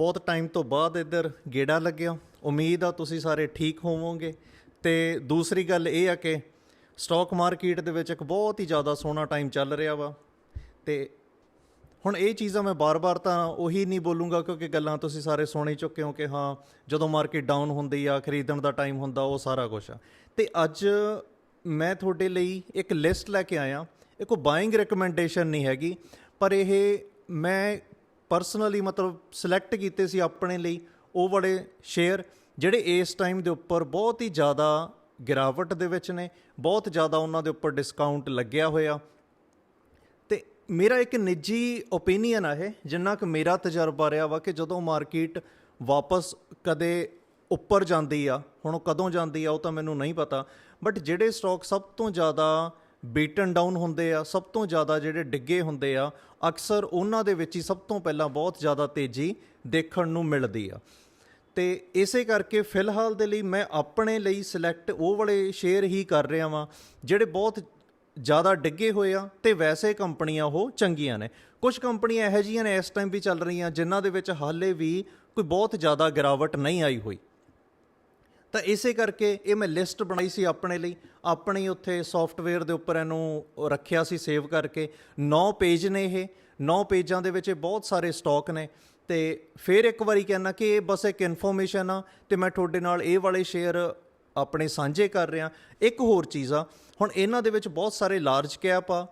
ਬਹੁਤ ਟਾਈਮ ਤੋਂ ਬਾਅਦ ਇੱਧਰ ਗੇੜਾ ਲੱਗਿਆ। ਉਮੀਦ ਆ ਤੁਸੀਂ ਸਾਰੇ ਠੀਕ ਹੋਵੋਗੇ। ਤੇ ਦੂਸਰੀ ਗੱਲ ਇਹ ਆ ਕਿ ਸਟਾਕ ਮਾਰਕੀਟ ਦੇ ਵਿੱਚ ਇੱਕ ਬਹੁਤ ਹੀ ਜ਼ਿਆਦਾ ਸੋਹਣਾ ਟਾਈਮ ਚੱਲ ਰਿਹਾ ਵਾ। ਤੇ ਹੁਣ ਇਹ ਚੀਜ਼ਾਂ ਮੈਂ ਬਾਰ-ਬਾਰ ਤਾਂ ਉਹੀ ਨਹੀਂ ਬੋਲੂੰਗਾ ਕਿਉਂਕਿ ਗੱਲਾਂ ਤੁਸੀਂ ਸਾਰੇ ਸੁਣ ਚੁੱਕੇ ਹੋ ਕਿ ਹਾਂ, ਜਦੋਂ ਮਾਰਕੀਟ ਡਾਊਨ ਹੁੰਦੀ ਆ, ਖਰੀਦਣ ਦਾ ਟਾਈਮ ਹੁੰਦਾ, ਉਹ ਸਾਰਾ ਕੁਝ ਆ। ਤੇ ਅੱਜ ਮੈਂ ਤੁਹਾਡੇ ਲਈ ਇੱਕ ਲਿਸਟ ਲੈ ਕੇ ਆਇਆ। ਇਹ ਕੋਈ ਬਾਇੰਗ ਰეკਮੈਂਡੇਸ਼ਨ ਨਹੀਂ ਹੈਗੀ, ਪਰ ਇਹ ਮੈਂ ਪਰਸਨਲੀ ਮਤਲਬ ਸਿਲੈਕਟ ਕੀਤੇ ਸੀ ਆਪਣੇ ਲਈ ਉਹ ਵਾਲੇ ਸ਼ੇਅਰ ਜਿਹੜੇ ਇਸ ਟਾਈਮ ਦੇ ਉੱਪਰ ਬਹੁਤ ਹੀ ਜ਼ਿਆਦਾ ਗਿਰਾਵਟ ਦੇ ਵਿੱਚ ਨੇ, ਬਹੁਤ ਜ਼ਿਆਦਾ ਉਹਨਾਂ ਦੇ ਉੱਪਰ ਡਿਸਕਾਊਂਟ ਲੱਗਿਆ ਹੋਇਆ। ਤੇ ਮੇਰਾ ਇੱਕ ਨਿੱਜੀ ਓਪੀਨੀਅਨ ਆ ਇਹ, ਜਿੰਨਾ ਕਿ ਮੇਰਾ ਤਜਰਬਾ ਰਿਹਾ ਵਾ ਕਿ ਜਦੋਂ ਮਾਰਕੀਟ ਵਾਪਸ ਕਦੇ ਉੱਪਰ ਜਾਂਦੀ ਆ, ਹੁਣ ਉਹ ਕਦੋਂ ਜਾਂਦੀ ਆ ਉਹ ਤਾਂ ਮੈਨੂੰ ਨਹੀਂ ਪਤਾ ਬਟ ਜਿਹੜੇ ਸਟਾਕ ਸਭ ਤੋਂ ਜ਼ਿਆਦਾ ਬੀਟਨ ਡਾਊਨ ਹੁੰਦੇ ਆ, ਸਭ ਤੋਂ ਜ਼ਿਆਦਾ ਜਿਹੜੇ ਡਿੱਗੇ ਹੁੰਦੇ ਆ, ਅਕਸਰ ਉਹਨਾਂ ਦੇ ਵਿੱਚ ਹੀ ਸਭ ਤੋਂ ਪਹਿਲਾਂ ਬਹੁਤ ਜ਼ਿਆਦਾ ਤੇਜ਼ੀ ਦੇਖਣ ਨੂੰ ਮਿਲਦੀ ਆ। ਤੇ ਇਸੇ ਕਰਕੇ ਫਿਲਹਾਲ ਦੇ ਲਈ ਮੈਂ ਆਪਣੇ ਲਈ ਸਿਲੈਕਟ ਉਹ ਵਾਲੇ ਸ਼ੇਅਰ ਹੀ ਕਰ ਰਿਹਾ ਵਾਂ, ਜਿਹੜੇ ਬਹੁਤ ਜ਼ਿਆਦਾ ਡਿੱਗੇ ਹੋਏ ਆ ਤੇ ਵੈਸੇ ਕੰਪਨੀਆਂ ਉਹ ਚੰਗੀਆਂ ਨੇ। ਕੁਝ ਕੰਪਨੀਆਂ ਇਹੋ ਜਿਹੀਆਂ ਨੇ ਇਸ ਟਾਈਮ ਵੀ ਚੱਲ ਰਹੀਆਂ, ਜਿਨ੍ਹਾਂ ਦੇ ਵਿੱਚ ਹਾਲੇ ਵੀ ਕੋਈ ਬਹੁਤ ਜ਼ਿਆਦਾ ਗਿਰਾਵਟ ਨਹੀਂ ਆਈ ਹੋਈ। ਤਾਂ ਇਸੇ ਕਰਕੇ ਇਹ ਮੈਂ ਲਿਸਟ ਬਣਾਈ ਸੀ ਆਪਣੇ ਲਈ। ਆਪਣੀ ਉੱਥੇ ਸੌਫਟਵੇਅਰ ਦੇ ਉੱਪਰ ਇਹਨੂੰ ਰੱਖਿਆ ਸੀ ਸੇਵ ਕਰਕੇ। 9 ਪੇਜ ਨੇ ਇਹ। 9 ਪੇਜਾਂ ਦੇ ਵਿੱਚ ਇਹ ਬਹੁਤ ਸਾਰੇ ਸਟਾਕ ਨੇ। ਤੇ ਫਿਰ ਇੱਕ ਵਾਰੀ ਕਹਿਣਾ ਕਿ ਇਹ ਬਸ ਇੱਕ ਇਨਫੋਰਮੇਸ਼ਨ ਆ ਤੇ ਮੈਂ ਤੁਹਾਡੇ ਨਾਲ ਇਹ ਵਾਲੇ ਸ਼ੇਅਰ ਆਪਣੇ ਸਾਂਝੇ ਕਰ ਰਿਹਾ। ਇੱਕ ਹੋਰ ਚੀਜ਼ ਆ, ਹੁਣ ਇਹਨਾਂ ਦੇ ਵਿੱਚ ਬਹੁਤ ਸਾਰੇ ਲਾਰਜ ਕੈਪ ਆ।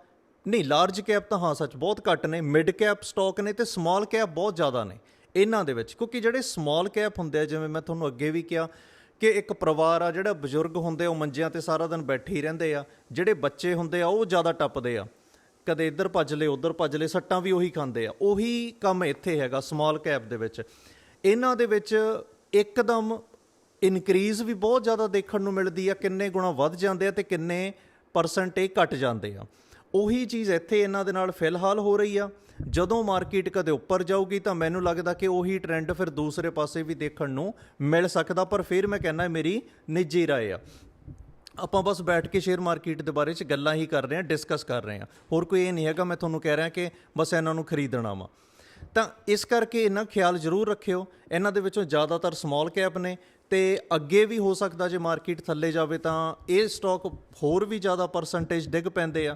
ਨਹੀਂ ਲਾਰਜ ਕੈਪ ਤਾਂ ਹਾਂ ਸੱਚ ਬਹੁਤ ਘੱਟ ਨੇ। ਮਿਡ ਕੈਪ ਸਟਾਕ ਨੇ ਤੇ ਸਮਾਲ ਕੈਪ ਬਹੁਤ ਜ਼ਿਆਦਾ ਨੇ। ਇਹਨਾਂ ਦੇ ਵਿੱਚ। ਕਿਉਂਕਿ ਜਿਹੜੇ ਸਮਾਲ ਕੈਪ ਹੁੰਦੇ ਆ, ਜਿਵੇਂ ਮੈਂ ਤੁਹਾਨੂੰ ਅੱਗੇ ਵੀ ਕਿਹਾ ਕਿ ਇੱਕ ਪਰਿਵਾਰ ਆ ਜਿਹੜਾ ਬਜ਼ੁਰਗ ਹੁੰਦੇ ਆ, ਉਹ ਮੰਜਿਆਂ ਤੇ ਸਾਰਾ ਦਿਨ ਬੈਠੇ ਹੀ ਰਹਿੰਦੇ ਆ। ਜਿਹੜੇ ਬੱਚੇ ਹੁੰਦੇ ਆ, ਉਹ ਜ਼ਿਆਦਾ ਟੱਪਦੇ ਆ। ਕਦੇ ਇੱਧਰ ਭੱਜ ਲਏ, ਉੱਧਰ ਭੱਜ ਲਏ, ਸੱਟਾਂ ਵੀ ਉਹੀ ਖਾਂਦੇ ਆ। ਉਹੀ ਕੰਮ ਇੱਥੇ ਹੈਗਾ ਸਮਾਲ ਕੈਪ ਦੇ ਵਿੱਚ। ਇਹਨਾਂ ਦੇ ਵਿੱਚ ਇੱਕਦਮ ਇਨਕਰੀਜ਼ ਵੀ ਬਹੁਤ ਜ਼ਿਆਦਾ ਦੇਖਣ ਨੂੰ ਮਿਲਦੀ ਆ, ਕਿੰਨੇ ਗੁਣਾ ਵੱਧ ਜਾਂਦੇ ਆ ਤੇ ਕਿੰਨੇ ਪਰਸੈਂਟ ਇਹ ਘਟ ਜਾਂਦੇ ਆ। ਉਹੀ ਚੀਜ਼ ਇੱਥੇ ਇਹਨਾਂ ਦੇ ਨਾਲ ਫਿਲਹਾਲ ਹੋ ਰਹੀ ਆ ਜਦੋਂ ਮਾਰਕੀਟ ਕਦੇ ਉੱਪਰ ਜਾਊਗੀ ਤਾਂ ਮੈਨੂੰ ਲੱਗਦਾ ਕਿ ਉਹੀ ਟ੍ਰੈਂਡ ਫਿਰ ਦੂਸਰੇ ਪਾਸੇ ਵੀ ਦੇਖਣ ਨੂੰ ਮਿਲ ਸਕਦਾ ਪਰ ਫਿਰ ਮੈਂ ਕਹਿੰਦਾ ਮੇਰੀ ਨਿੱਜੀ رائے ਆ ਆਪਾਂ ਬਸ ਬੈਠ ਕੇ ਸ਼ੇਅਰ ਮਾਰਕੀਟ ਦੇ ਬਾਰੇ ਚ ਗੱਲਾਂ ਹੀ ਕਰ ਰਹੇ ਹਾਂ ਡਿਸਕਸ ਕਰ ਰਹੇ ਹਾਂ ਹੋਰ ਕੋਈ ਇਹ ਨਹੀਂ ਹੈਗਾ ਮੈਂ ਤੁਹਾਨੂੰ ਕਹਿ ਰਿਹਾ ਕਿ ਬਸ ਇਹਨਾਂ ਨੂੰ ਖਰੀਦਣਾ ਵਾ ਤਾਂ ਇਸ ਕਰਕੇ ਇਹਨਾਂ ਖਿਆਲ ਜ਼ਰੂਰ ਰੱਖਿਓ ਇਹਨਾਂ ਦੇ ਵਿੱਚੋਂ ਜ਼ਿਆਦਾਤਰ ਸਮਾਲ ਕੈਪ ਨੇ ਤੇ ਅੱਗੇ ਵੀ ਹੋ ਸਕਦਾ ਜੇ ਮਾਰਕੀਟ ਥੱਲੇ ਜਾਵੇ ਤਾਂ ਇਹ ਸਟਾਕ ਹੋਰ ਵੀ ਜ਼ਿਆਦਾ ਪਰਸੈਂਟੇਜ ਡਿੱਗ ਪੈਂਦੇ ਆ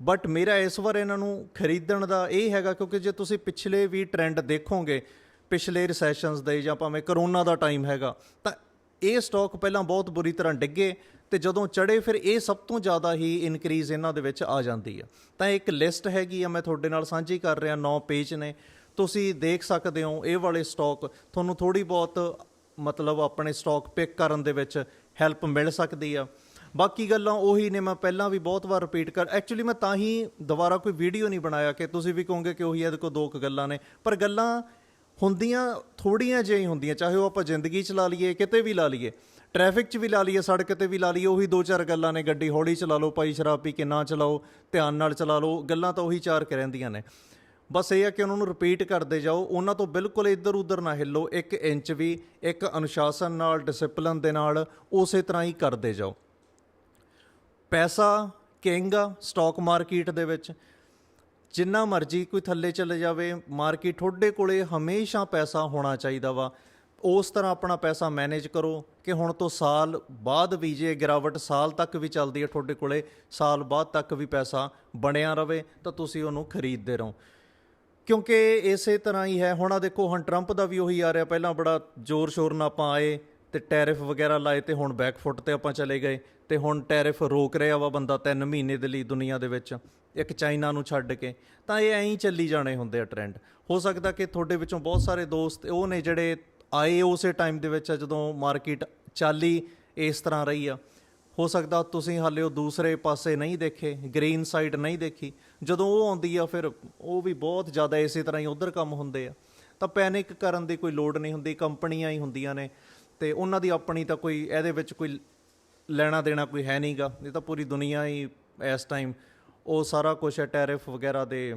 ਬਟ ਮੇਰਾ ਇਸ ਵਾਰ ਇਹਨਾਂ ਨੂੰ ਖਰੀਦਣ ਦਾ ਇਹ ਹੈਗਾ ਕਿਉਂਕਿ ਜੇ ਤੁਸੀਂ ਪਿਛਲੇ ਵੀ ਟ੍ਰੈਂਡ ਦੇਖੋਗੇ ਪਿਛਲੇ ਰਿਸੈਸ਼ਨਸ ਦੇ ਜਾਂ ਭਾਵੇਂ ਕਰੋਨਾ ਦਾ ਟਾਈਮ ਹੈਗਾ ਤਾਂ ਇਹ ਸਟਾਕ ਪਹਿਲਾਂ ਬਹੁਤ ਬੁਰੀ ਤਰ੍ਹਾਂ ਡਿੱਗੇ ਤੇ ਜਦੋਂ ਚੜੇ ਫਿਰ ਇਹ ਸਭ ਤੋਂ ਜ਼ਿਆਦਾ ਹੀ ਇਨਕਰੀਜ਼ ਇਹਨਾਂ ਦੇ ਵਿੱਚ ਆ ਜਾਂਦੀ ਆ ਤਾਂ ਇੱਕ ਲਿਸਟ ਹੈਗੀ ਆ ਮੈਂ ਤੁਹਾਡੇ ਨਾਲ ਸਾਂਝੀ ਕਰ ਰਿਹਾ 9 ਪੇਜ ਨੇ ਤੁਸੀਂ ਦੇਖ ਸਕਦੇ ਹੋ ਇਹ ਵਾਲੇ ਸਟਾਕ ਤੁਹਾਨੂੰ ਥੋੜੀ ਬਹੁਤ ਮਤਲਬ ਆਪਣੇ ਸਟਾਕ ਪਿਕ ਕਰਨ ਦੇ ਵਿੱਚ ਹੈਲਪ ਮਿਲ ਸਕਦੀ ਆ ਬਾਕੀ ਗੱਲਾਂ ਉਹੀ ਨੇ, ਮੈਂ ਪਹਿਲਾਂ ਵੀ ਬਹੁਤ ਵਾਰ ਰਿਪੀਟ ਕਰ ਐਕਚੁਅਲੀ ਮੈਂ ਤਾਂ ਹੀ ਦੁਬਾਰਾ ਕੋਈ ਵੀਡੀਓ ਨਹੀਂ ਬਣਾਇਆ ਕਿ ਤੁਸੀਂ ਵੀ ਕਹੋਗੇ ਕਿ ਉਹੀ ਇਹਦੇ ਕੋਲ ਦੋ ਕੁ ਗੱਲਾਂ ਨੇ। ਪਰ ਗੱਲਾਂ ਹੁੰਦੀਆਂ ਥੋੜੀਆਂ ਜਿਹੀਆਂ ਹੀ ਹੁੰਦੀਆਂ, ਚਾਹੇ ਉਹ ਆਪਾਂ ਜ਼ਿੰਦਗੀ ਚ ਲਾ ਲਈਏ, ਕਿਤੇ ਵੀ ਲਾ ਲਈਏ। ਟ੍ਰੈਫਿਕ 'ਚ ਵੀ ਲਾ ਲਈਏ, ਸੜਕ ਤੇ ਵੀ ਲਾ ਲਈਏ, ਉਹੀ ਦੋ ਚਾਰ ਗੱਲਾਂ ਨੇ। ਗੱਡੀ ਹੌਲੀ ਚਲਾ ਲਓ, ਭਾਈ ਸ਼ਰਾਬ ਪੀ ਕੇ ਨਾ ਚਲਾਓ, ਧਿਆਨ ਨਾਲ ਚਲਾ ਲਓ, ਗੱਲਾਂ ਤਾਂ ਉਹੀ ਚਾਰ ਕੇ ਰਹਿੰਦੀਆਂ ਨੇ। ਬਸ ਇਹ ਆ ਕਿ ਉਹਨਾਂ ਨੂੰ ਰਿਪੀਟ ਕਰਦੇ ਜਾਓ, ਉਹਨਾਂ ਤੋਂ ਬਿਲਕੁਲ ਇੱਧਰ ਉੱਧਰ ਨਾ ਹਿੱਲੋ, ਇੱਕ ਇੰਚ ਵੀ, ਇੱਕ ਅਨੁਸ਼ਾਸਨ ਨਾਲ ਡਿਸਪਲਿਨ ਦੇ ਨਾਲ, ਉਸੇ ਤਰ੍ਹਾਂ ਹੀ ਕਰਦੇ ਜਾਓ। ਪੈਸਾ, ਕਿੰਗ ਆ ਸਟਾਕ ਮਾਰਕੀਟ ਦੇ ਵਿੱਚ, ਜਿੰਨਾ ਮਰਜ਼ੀ ਕੋਈ ਥੱਲੇ ਚਲੇ ਜਾਵੇ ਮਾਰਕੀਟ ਤੁਹਾਡੇ ਕੋਲੇ ਹਮੇਸ਼ਾ ਪੈਸਾ ਹੋਣਾ ਚਾਹੀਦਾ ਵਾ। ਉਸ ਤਰ੍ਹਾਂ ਆਪਣਾ ਪੈਸਾ ਮੈਨੇਜ ਕਰੋ ਕਿ ਹੁਣ ਤੋਂ ਸਾਲ ਬਾਅਦ ਵੀ ਜੇ ਗਿਰਾਵਟ ਸਾਲ ਤੱਕ ਵੀ ਚੱਲਦੀ ਹੈ ਤੁਹਾਡੇ ਕੋਲੇ, ਸਾਲ ਬਾਅਦ ਤੱਕ ਵੀ ਪੈਸਾ ਬਣਿਆ ਰਵੇ, ਤਾਂ ਤੁਸੀਂ ਉਹਨੂੰ ਖਰੀਦਦੇ ਰਹੋ। ਕਿਉਂਕਿ ਇਸੇ ਤਰ੍ਹਾਂ ਹੀ ਹੈ, ਹੁਣ ਆ ਦੇਖੋ, ਹੁਣ ਟਰੰਪ ਦਾ ਵੀ ਉਹੀ ਆ ਰਿਹਾ, ਪਹਿਲਾਂ ਬੜਾ ਜ਼ੋਰ ਸ਼ੋਰ ਨਾਲ ਆਪਾਂ ਆਏ ਤੇ ਟੈਰਿਫ ਵਗੈਰਾ ਲਾਏ ਤੇ ਹੁਣ ਬੈਕਫੁੱਟ ਤੇ ਆਪਾਂ ਚਲੇ ਗਏ। ਤੇ ਹੁਣ ਟੈਰਿਫ ਰੋਕ ਰਿਹਾ ਵਾ ਬੰਦਾ 3 ਮਹੀਨੇ ਦੇ ਲਈ ਦੁਨੀਆ ਦੇ ਵਿੱਚ, ਇੱਕ ਚਾਈਨਾ ਨੂੰ ਛੱਡ ਕੇ। ਤਾਂ ਇਹ ਐਂ ਹੀ ਚੱਲੀ ਜਾਣੇ ਹੁੰਦੇ ਆ ਟ੍ਰੈਂਡ ਹੋ ਸਕਦਾ ਕਿ ਤੁਹਾਡੇ ਵਿੱਚੋਂ ਬਹੁਤ ਸਾਰੇ ਦੋਸਤ ਉਹ ਨੇ ਜਿਹੜੇ ਆਏ ਉਸੇ ਟਾਈਮ ਦੇ ਵਿੱਚ ਆ ਜਦੋਂ ਮਾਰਕੀਟ ਚਾਲੀ ਇਸ ਤਰ੍ਹਾਂ ਰਹੀ ਆ। ਹੋ ਸਕਦਾ ਤੁਸੀਂ ਹਾਲੇ ਉਹ ਦੂਸਰੇ ਪਾਸੇ ਨਹੀਂ ਦੇਖੇ ਗ੍ਰੀਨ ਸਾਈਡ ਨਹੀਂ ਦੇਖੀ। ਜਦੋਂ ਉਹ ਆਉਂਦੀ ਆ ਫਿਰ ਉਹ ਵੀ ਬਹੁਤ ਜ਼ਿਆਦਾ ਇਸੇ ਤਰ੍ਹਾਂ ਹੀ ਉਧਰ ਕੰਮ ਹੁੰਦੇ ਆ। ਤਾਂ ਪੈਨਿਕ ਕਰਨ ਦੀ ਕੋਈ ਲੋੜ ਨਹੀਂ ਹੁੰਦੀ, ਕੰਪਨੀਆਂ ਹੀ ਹੁੰਦੀਆਂ ਨੇ। ਤੇ ਉਹਨਾਂ ਦੀ ਆਪਣੀ ਤਾਂ ਕੋਈ, ਇਹਦੇ ਵਿੱਚ ਕੋਈ ਲੈਣਾ ਦੇਣਾ ਕੋਈ ਹੈ ਨਹੀਂਗਾ ਇਹ ਤਾਂ ਪੂਰੀ ਦੁਨੀਆ ਹੀ ਇਸ ਟਾਈਮ ਉਹ ਸਾਰਾ ਕੁਝ ਹੈ ਟੈਰਿਫ ਵਗੈਰਾ ਦੇ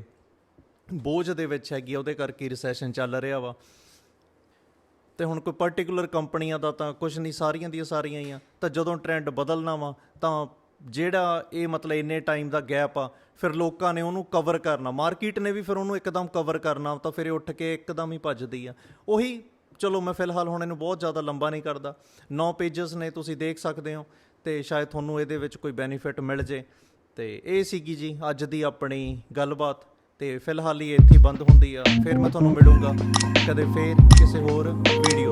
ਬੋਝ ਦੇ ਵਿੱਚ ਹੈਗੀ ਆ, ਉਹਦੇ ਕਰਕੇ ਰਿਸੈਸ਼ਨ ਚੱਲ ਰਿਹਾ ਵਾ। ਤੇ ਹੁਣ ਕੋਈ ਪਾਰਟਿਕੂਲਰ ਕੰਪਨੀਆਂ ਦਾ ਤਾਂ ਕੁਝ ਨਹੀਂ ਸਾਰੀਆਂ ਦੀਆਂ ਸਾਰੀਆਂ ਹੀ ਆ। ਤਾਂ ਜਦੋਂ ਟ੍ਰੈਂਡ ਬਦਲਣਾ ਵਾ ਤਾਂ ਜਿਹੜਾ ਇਹ ਮਤਲਬ ਇੰਨੇ ਟਾਈਮ ਦਾ ਗੈਪ ਆ ਫਿਰ ਲੋਕਾਂ ਨੇ ਉਹਨੂੰ ਕਵਰ ਕਰਨਾ। ਮਾਰਕੀਟ ਨੇ ਵੀ ਫਿਰ ਉਹਨੂੰ ਇੱਕਦਮ ਕਵਰ ਕਰਨਾ ਤਾਂ ਫਿਰ ਇਹ ਉੱਠ ਕੇ ਇੱਕਦਮ ਹੀ ਭੱਜਦੀ ਆ। ਉਹੀ ਚਲੋ ਮੈਂ ਫਿਲਹਾਲ ਹੁਣ ਇਹਨੂੰ ਬਹੁਤ ਜ਼ਿਆਦਾ ਲੰਬਾ ਨਹੀਂ ਕਰਦਾ। 9 ਪੇजेस ਨੇ ਤੁਸੀਂ ਦੇਖ ਸਕਦੇ ਹੋ ਤੇ ਸ਼ਾਇਦ ਤੁਹਾਨੂੰ ਇਹਦੇ ਵਿੱਚ ਕੋਈ ਬੈਨੀਫਿਟ ਮਿਲ ਜੇ। ਤੇ ਇਹ ਸੀਗੀ ਜੀ ਅੱਜ ਦੀ ਆਪਣੀ ਗੱਲਬਾਤ ਤੇ ਫਿਲਹਾਲ ਹੀ ਇੱਥੇ ਬੰਦ ਹੁੰਦੀ ਆ। ਫਿਰ ਮੈਂ ਤੁਹਾਨੂੰ ਮਿਲੂੰਗਾ ਕਦੇ ਫੇਰ ਕਿਸੇ ਹੋਰ ਵੀਡੀਓ